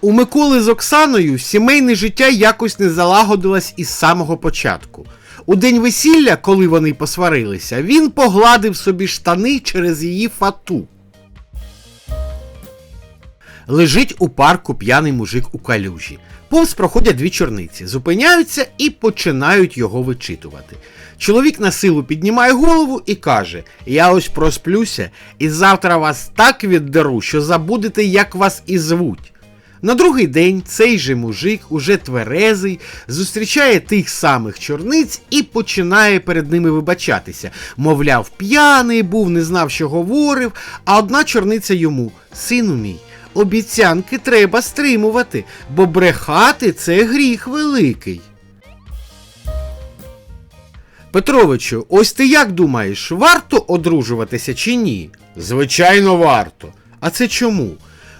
У Миколи з Оксаною сімейне життя якось не залагодилось із самого початку. У день весілля, коли вони посварилися, він погладив собі штани через її фату. Лежить у парку п'яний мужик у калюжі. Повз проходять дві чорниці, зупиняються і починають його вичитувати. Чоловік на силу піднімає голову і каже: Я ось просплюся, і завтра вас так віддеру, що забудете, як вас і звуть. На другий день цей же мужик, уже тверезий, зустрічає тих самих чорниць і починає перед ними вибачатися. Мовляв, п'яний був, не знав, що говорив, а одна чорниця йому: Сину мій, обіцянки треба стримувати, бо брехати це гріх великий. Петровичу, ось ти як думаєш, варто одружуватися чи ні? Звичайно, варто. А це чому?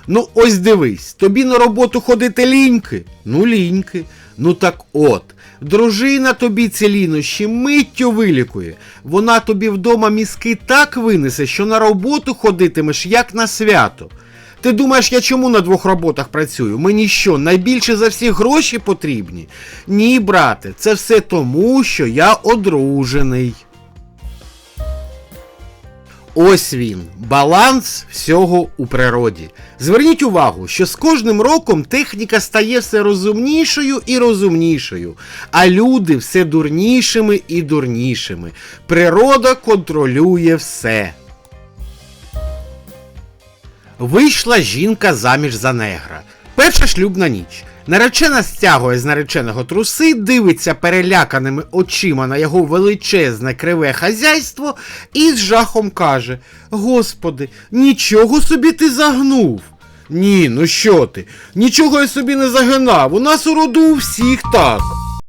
Ну, ось дивись, тобі на роботу ходити ліньки? Ну, ліньки. Ну так от, дружина тобі ці лінощі миттю вилікує. Вона тобі вдома мізки так винесе, що на роботу ходитимеш як на свято. Ти думаєш, я чому на двох роботах працюю? Мені що, найбільше за всі гроші потрібні? Ні, брате, це все тому, що я одружений. Ось він, баланс всього у природі. Зверніть увагу, що з кожним роком техніка стає все розумнішою і розумнішою, а люди все дурнішими і дурнішими. Природа контролює все. Вийшла жінка заміж за негра. Перша шлюбна ніч. Наречена стягує з нареченого труси, дивиться переляканими очима на його величезне криве хазяйство і з жахом каже: Господи, нічого собі ти загнув. Ні, ну що ти? Нічого я собі не загинав. У нас у роду у всіх так.